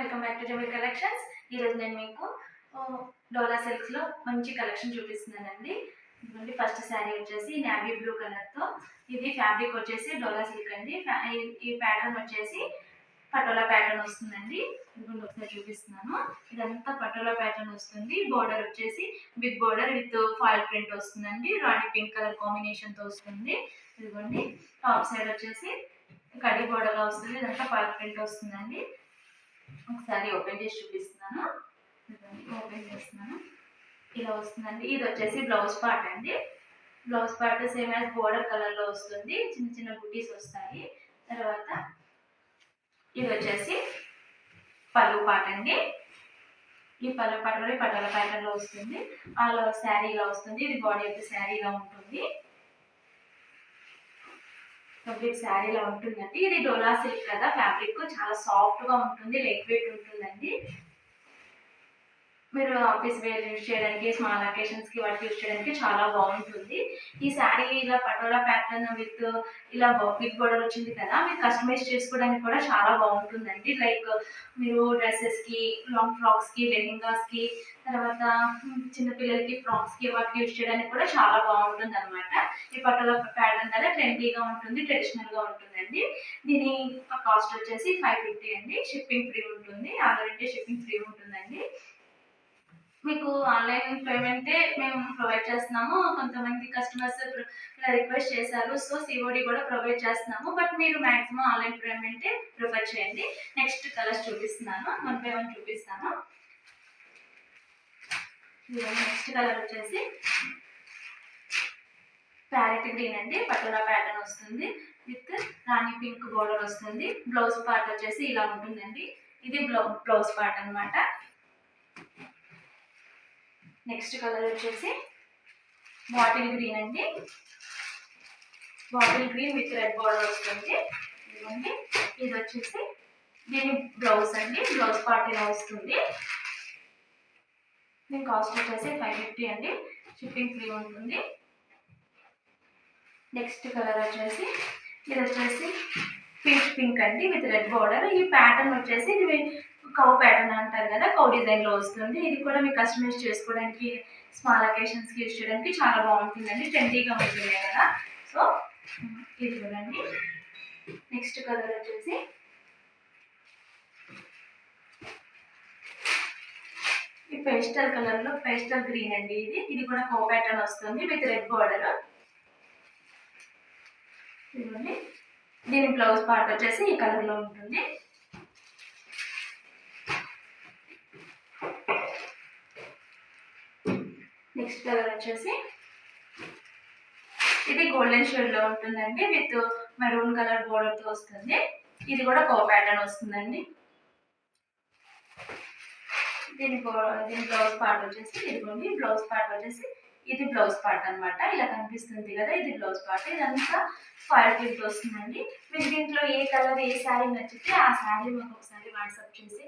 Welcome back to Jami collections. ఈరోజు నేను మీకు డోలా సిల్క్స్లో మంచి కలెక్షన్ చూపిస్తున్నానండి. ఇదిగోండి ఫస్ట్ శారీ వచ్చేసి నావీ బ్లూ కలర్తో ఇది ఫ్యాబ్రిక్ వచ్చేసి డోలా సిల్క్ అండి. ఈ- ప్యాటర్న్ వచ్చేసి పటోలా ప్యాటర్న్ వస్తుందండి. ఇదిగోండి ఒకసారి చూపిస్తున్నాను. ఇదంతా పటోలా ప్యాటర్న్ వస్తుంది. బోర్డర్ వచ్చేసి big border with foil print వస్తుందండి. రాణి పింక్ కలర్ కాంబినేషన్తో వస్తుంది. ఇదిగోండి టాప్ సైడ్ వచ్చేసి కడి బోర్డర్లో వస్తుంది. ఇదంతా ఫాయిల్ ప్రింట్ వస్తుందండి. ఒకసారి ఓపెన్ చేసి చూపిస్తున్నాను. ఓపెన్ చేస్తున్నాను. ఇలా వస్తుందండి. ఇది వచ్చేసి బ్లౌజ్ పార్ట్ అండి. Blouse part same as border కలర్లో వస్తుంది. చిన్న చిన్న బుటీస్ వస్తాయి. తర్వాత ఇది వచ్చేసి పళ్ళు పార్ట్ అండి. ఈ పళ్ళు పార్ట్ కూడా ఈ పటాల ప్యాటర్న్లో వస్తుంది. ఆల్ ఓవర్ శారీ ఇలా వస్తుంది. ఇది బాడీ యొక్క శారీ ఇలా ఉంటుంది. కంప్లీట్ శారీ ఇలా ఉంటుందండి. ఇది డోలా సిల్క్ కదా ఫ్యాబ్రిక్ చాలా సాఫ్ట్గా ఉంటుంది లైట్ వెయిట్ ఉంటుందండి. మీరు ఆఫీస్ వేర్ యూజ్ చేయడానికి స్మాల్ అకేషన్స్కి వాటికి యూజ్ చేయడానికి చాలా బాగుంటుంది. ఈ శారీ ఇలా పటోలా ప్యాటర్న్ విత్ ఇలా బిగ్ బోర్డర్ వచ్చింది కదా మీరు కస్టమైజ్ చేసుకోవడానికి కూడా చాలా బాగుంటుందండి. లైక్ మీరు డ్రెస్సెస్కి లాంగ్ ఫ్రాక్స్కి కి తర్వాత చిన్నపిల్లలకి ఫ్రాక్స్కి వాటికి యూజ్ చేయడానికి కూడా చాలా బాగుంటుంది అనమాట ఈ పటోలా ప్యాటర్న్ కదా ట్రెండీగా ఉంటుంది ట్రెడిషనల్గా ఉంటుందండి. దీని కాస్ట్ వచ్చేసి ఫైవ్ ఫిఫ్టీ అండి. షిప్పింగ్ ఫ్రీ ఉంటుంది. ఆర్డర్ అంటే షిప్పింగ్ ఫ్రీ ఉంటుందండి. మీకు ఆన్లైన్ పేమెంటే మేము ప్రొవైడ్ చేస్తున్నాము. కొంతమంది కస్టమర్స్ ఇలా రిక్వెస్ట్ చేశారు. సో సిఓడి కూడా ప్రొవైడ్ చేస్తున్నాము. బట్ మీరు మాక్సిమం ఆన్లైన్ పేమెంటే ప్రిఫర్ చేయండి. నెక్స్ట్ కలర్స్ చూపిస్తున్నాను. వన్ బై వన్ చూపిస్తాను. నెక్స్ట్ కలర్ వచ్చేసి ప్యారెట్ గ్రీన్ అండి. పటోలా ప్యాటర్న్ వస్తుంది. విత్ రాణి పింక్ బోర్డర్ వస్తుంది. బ్లౌజ్ పార్ట్ వచ్చేసి ఇలా ఉంటుందండి. ఇది బ్లౌ బ్లౌజ్ పార్ట్ అన్నమాట. నెక్స్ట్ కలర్ వచ్చేసి బాటిల్ గ్రీన్ అండి. Bottle green with red border వస్తుంది. ఇదిగోండి. ఇది వచ్చేసి దీని బ్లౌజ్ అండి. బ్లౌజ్ పార్ట్ ఇలా వస్తుంది. దీని కాస్ట్ వచ్చేసి ఫైవ్ ఫిఫ్టీ అండి. షిప్పింగ్ ఫ్రీ ఉంటుంది. నెక్స్ట్ కలర్ వచ్చేసి ఇది వచ్చేసి పింక్ పింక్ అండి విత్ రెడ్ బార్డర్. ఈ ప్యాటర్న్ వచ్చేసి ఇది కౌ ప్యాటర్న్ అంటారు కదా కౌ డిజైన్లో వస్తుంది. ఇది కూడా మీకు కస్టమైజ్ చేసుకోవడానికి స్మాల్ అకేషన్స్ యూజ్ చేయడానికి చాలా బాగుంటుందండి. ట్రెండీగా ఉంటుంది కదా. సో ఇది చూడండి. నెక్స్ట్ కలర్ వచ్చేసి ఈ పేస్టల్ కలర్లో పేస్టల్ గ్రీన్ అండి ఇది. ఇది కూడా కో ప్యాటర్న్ వస్తుంది విత్ రెడ్ బార్డర్ ఇదిగోండి దీని బ్లౌజ్ పార్ట్ వచ్చేసి ఈ కలర్లో ఉంటుంది. నెక్స్ట్ కలర్ వచ్చేసి ఇది గోల్డెన్ షేడ్లో ఉంటుందండి విత్ మెరూన్ కలర్ బోర్డర్తో వస్తుంది. ఇది కూడా కో ప్యాటర్న్ వస్తుందండి. దీని దీని బ్లౌజ్ పార్ట్ వచ్చేసి ఇదిగోండి బ్లౌజ్ పార్ట్ వచ్చేసి ఇది బ్లౌజ్ పార్ట్ అన్నమాట. ఇలా కనిపిస్తుంది కదా ఇది బ్లౌజ్ పార్ట్. ఇదంతా ఫైవ్ ప్రింట్ వస్తుందండి. మీకు దీంట్లో ఏ కలర్ ఏ శారీ నచ్చితే ఆ శారీ మాకు ఒకసారి వాట్సాప్ చేసి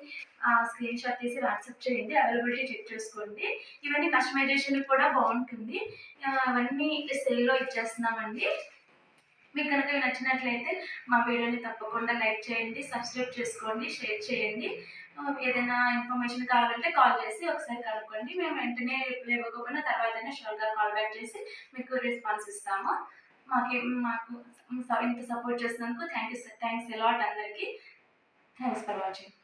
ఆ స్క్రీన్ షాట్ తీసి వాట్సాప్ చేయండి. అవైలబిలిటీ చెక్ చేసుకోండి. ఇవన్నీ కస్టమైజేషన్ కూడా బాగుంటుంది. అవన్నీ సేల్లో ఇచ్చేస్తున్నామండి. మీకు కనుక నచ్చినట్లయితే మా వీడియోని తప్పకుండా లైక్ చేయండి సబ్స్క్రైబ్ చేసుకోండి షేర్ చేయండి. ఏదైనా ఇన్ఫర్మేషన్ కావాలంటే కాల్ చేసి ఒకసారి కనుక్కోండి. మేము వెంటనే రిప్లై ఇవ్వకపోయినా తర్వాతనే షోర్గా కాల్ బ్యాక్ చేసి మీకు రెస్పాన్స్ ఇస్తాము. మాకు మాకు ఇంత సపోర్ట్ చేసినందుకు thank you thanks a lot అందరికీ. Thanks for watching.